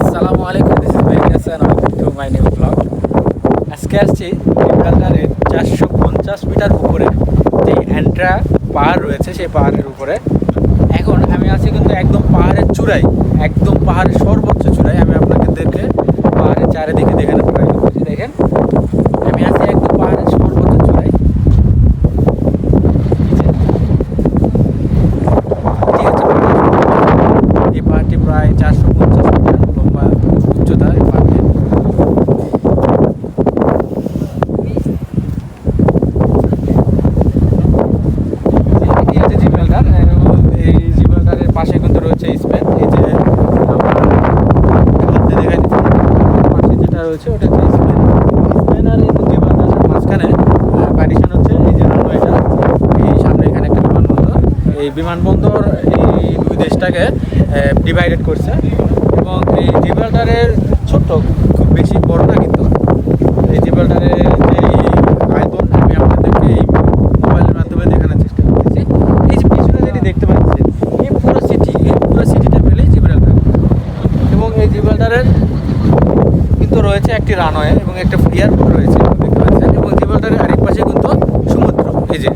আসসালামু আলাইকুম this is my new blog আজকে আসছি কালকারের চারশো পঞ্চাশ মিটার উপরে। যে অ্যান্ট্রা পাহাড় রয়েছে, সেই পাহাড়ের উপরে। এখন আমি আছি কিন্তু একদম পাহাড়ের চূড়ায়, একদম পাহাড়ের সর্বোচ্চ চূড়ায়। আমি আপনাদেরকে পাহাড়ের চারিদিকে দেখানো ট্রাই করছি দেখেন আমি আছি একদম পাহাড়ের সর্বোচ্চ চূড়ায় এই যে, এটি হচ্ছে পাহাড়। এই পাহাড়টি প্রায় চারশো পঞ্চাশ মিটার লম্বা উচ্চতা এই পাহাড়টির এটি হচ্ছে জিব্রাল্টার এবং এই জিব্রাল্টারের পাশে কিন্তু রয়েছে স্পেন এই যে আমার হাতে দেখাই দিচ্ছি পাশে যেটা রয়েছে, ওটা এই মাঝখানে পার্টিশন হচ্ছে, এই যে রানওয়েটা সামনে এখানে একটা বিমানবন্দর। এই বিমানবন্দর এই দুই দেশটাকে ডিভাইডেড করছে। এবং এই জিব্রাল্টারের ছোট্ট, খুব বেশি বড় না। কিন্তু এই জিব্রাল্টারের যে আয়তন, আমি আপনাদেরকে এই মোবাইলের মাধ্যমে দেখানোর চেষ্টা করতেছি। এই যে পিছনে যেটি দেখতে পাচ্ছেন, এই পুরো সিটি এই পুরো সিটিটা পেলেই জিব্রাল্টার এবং এই জিব্রাল্টারের কিন্তু রয়েছে একটি রানওয়ে এবং একটা এয়ারপোর্ট রয়েছে। দেখতে পাচ্ছেন, এবং জিব্রাল্টারের আরেক পাশে কিন্তু সমুদ্র। এই যে।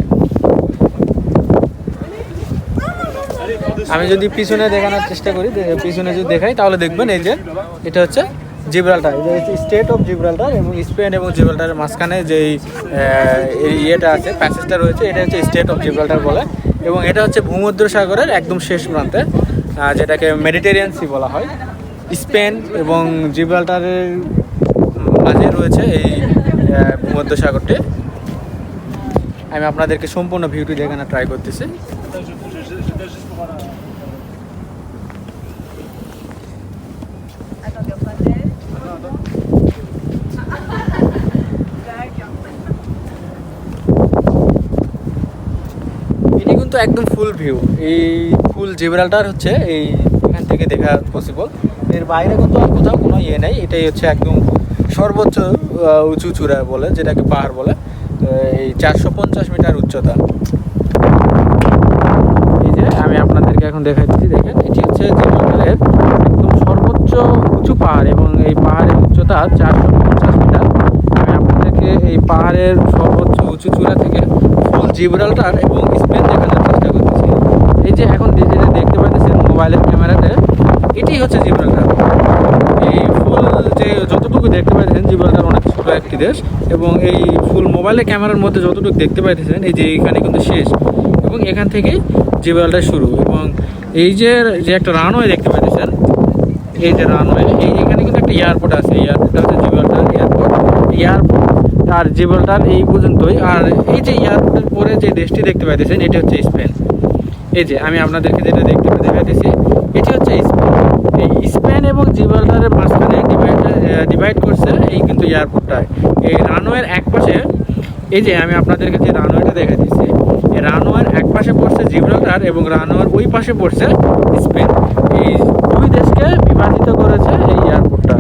আমি যদি পিছনে দেখানোর চেষ্টা করি পিছনে যদি দেখাই, তাহলে দেখবেন এই যে, এটা হচ্ছে জিব্রাল্টার। স্টেট অফ জিব্রাল্টার এবং স্পেন এবং জিব্রাল্টারের মাঝখানে যে ইয়েটা আছে, প্যাসেজটা রয়েছে, এটা হচ্ছে স্টেট অফ জিব্রাল্টার বলে। এবং এটা হচ্ছে ভূমধ্য সাগরের একদম শেষ প্রান্তে যেটাকে মেডিটেরিয়ান সি বলা হয়। স্পেন এবং জিব্রাল্টারের মাঝে রয়েছে এই আহ, ভূমধ্য সাগরটি আমি আপনাদেরকে সম্পূর্ণ ভিউটি দেখানোর ট্রাই করতেছি। এটি কিন্তু একদম ফুল ভিউ এই ফুল জিব্রাল্টার হচ্ছে এই থেকে দেখা পসিবল এর বাইরে কিন্তু আর কোথাও কোনো ইয়ে নেই, এটাই হচ্ছে একদম সর্বোচ্চ উঁচু চূড়া বলে, যেটাকে পাহাড় বলে। এই চারশো পঞ্চাশ মিটার উচ্চতা। এই যে আমি আপনাদেরকে এখন দেখাই দিচ্ছি, দেখেন, এটি হচ্ছে জিব্রাল্টারের একদম সর্বোচ্চ উঁচু পাহাড় এবং এই পাহাড়ের উচ্চতা চারশো পঞ্চাশ মিটার। আমি আপনাদেরকে এই পাহাড়ের সর্বোচ্চ উঁচু চূড়া থেকে ফুল জিব্রাল্টার এবং স্পেন দেখানোর চেষ্টা করতেছি। এই যে এখন যে দেখতে পাচ্ছেন মোবাইলের হচ্ছে জিব্রাল্টার। এই ফুল যে যতটুকু দেখতে পাইতেছেন, জিব্রাল্টার অনেক ছোট একটি দেশ এবং এই ফুল মোবাইলের ক্যামেরার মধ্যে যতটুকু দেখতে পাইতেছেন, এই যে এখানে কিন্তু শেষ। এবং এখান থেকেই জিব্রাল্টার শুরু এবং এই যে যে একটা রানওয়ে দেখতে পাইতেছেন, এই যে রানওয়ে এই এখানে কিন্তু একটা এয়ারপোর্ট আছে এয়ারপোর্টটা হচ্ছে জিব্রাল্টার এয়ারপোর্ট এয়ারপোর্ট আর জিব্রাল্টার এই পর্যন্তই। আর এই যে এয়ারপোর্টের পরে যে দেশটি দেখতে পাইতেছেন, এটি হচ্ছে স্পেন। এই যে, আমি আপনাদেরকে যেটা দেখতে দেখাইতেছি এটি হচ্ছে স্পেন এই স্পেন এবং জিব্রাল্টারের মাঝখানে ডিভাইড ডিভাইড করছে এই কিন্তু এয়ারপোর্টটায়। এই রানওয়ের এক পাশে এই যে আমি আপনাদেরকে যে রানওয়েটা দেখাইতেছি এই রানওয়ের এক পাশে পড়ছে জিব্রাল্টার এবং রানওয়ের ওই পাশে পড়ছে স্পেন। এই দুই দেশকে বিভাজিত করেছে এই এয়ারপোর্টটা।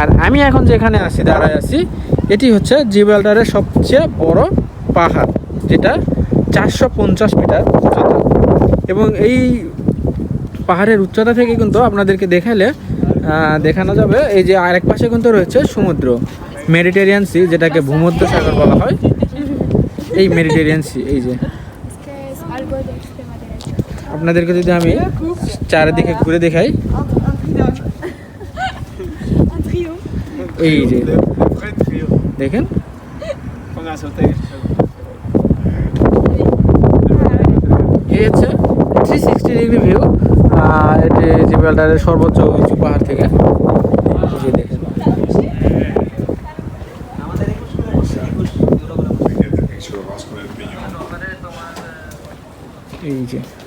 আর আমি এখন যেখানে আছি, দাঁড়ায় আছি, এটি হচ্ছে জিব্রাল্টারের সবচেয়ে বড় পাহাড়, যেটা চারশো পঞ্চাশ মিটার উচ্চতা। এবং এই পাহাড়ের উচ্চতা থেকে কিন্তু আপনাদেরকে দেখালে দেখানো যাবে, এই যে আরেক পাশে কিন্তু রয়েছে সমুদ্র। মেডিটেরিয়ান সি, যেটাকে ভূমধ্য সাগর বলা হয়। এই মেডিটেরিয়ান সি, এই যে? আপনাদেরকে যদি আমি চারিদিকে ঘুরে দেখাই। এই যে, দেখেন। এই হচ্ছে সিক্সটি ডিগ্রি ভিউ সর্বোচ্চ উঁচু পাহাড় থেকে। এই যে দেখেন